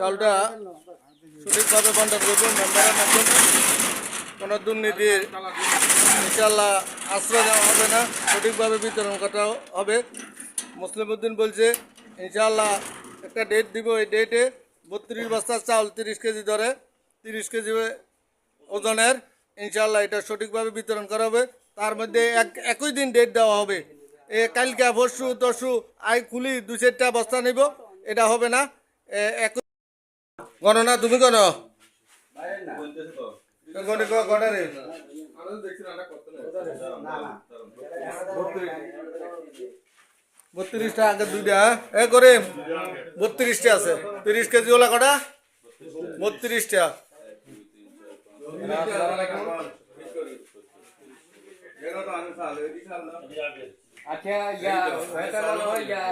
চালটা সঠিকভাবে বন্টন করব মেম্বারের মাধ্যমে। কোনো দুর্নীতির ইনশাল্লাহ আশ্রয় দেওয়া হবে না, সঠিকভাবে বিতরণ করা হবে। মুসলিম উদ্দিন বলছে ইনশাল্লাহ একটা ডেট দিব, এই ডেটে বত্রিশ বস্তা চাউল তিরিশ কেজি ধরে, তিরিশ কেজি ওজনের। ইনশাল্লাহ এটা সঠিকভাবে বিতরণ করা হবে। তার মধ্যে এক একই দিন ডেট দেওয়া হবে। এ, কালকে পরশু তরশু আই খুলি দু চারটা বস্তা নিব। এটা হবে না। গণনা তুমি গণ। বত্রিশটা আগে দুইটা এ করে বত্রিশটা আছে। তিরিশ কেজি ওলা কটা? বত্রিশটা। আচ্ছা ইয়া এটা হলো ইয়া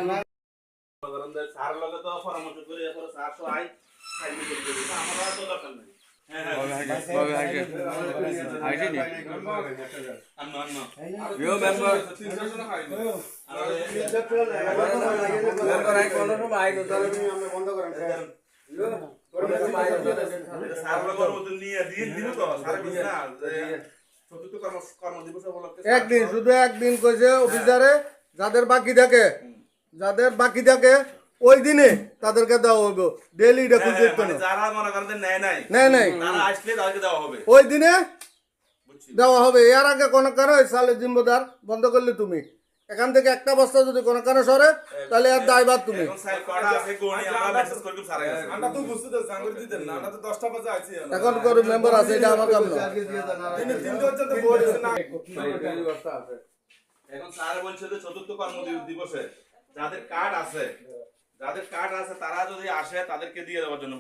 সার লগে তো পরামর্শ করে এরপরে সার তো আই খাইতে আমরা দরকার নাই নিয়ে দিন দিব তো সার দিন না একদিন শুধু একদিন কইছে অফিসারে যাদের বাকি থাকে যাদের বাকি থাকে ওই দিনে তাদেরকে দেওয়া হবে ডেলি এটা খুঁজে হ্যাঁ, না যারা মনে করেন নেয় নাই নেয় নাই। তারা আসলে তাদেরকে দেওয়া হবে। ওই দিনে দেওয়া হবে। এর আগে কোনো কারও সালে জিম্মদার বন্ধ করলে তুমি। এখান থেকে একটা বস্তা যদি কোনো কারও সরে তাহলে আর দায়বাদ তুমি। এখন সাইড করা আছে গণি আমরা মেসেজ করে দিব সারা কাছে আমরা তো বুঝতে তো সাঙ্গর দিতেন না আমরা তো দশটা বাজে আছি এখন করে মেম্বার আছে এটা আমার কাম এখন স্যার বলছে যে চতুর্থ কর্ম দিবসে যাদের কার্ড আছে যাদের কার্ড আছে তারা যদি আসে তাদেরকে দিয়ে দেওয়ার জন্য।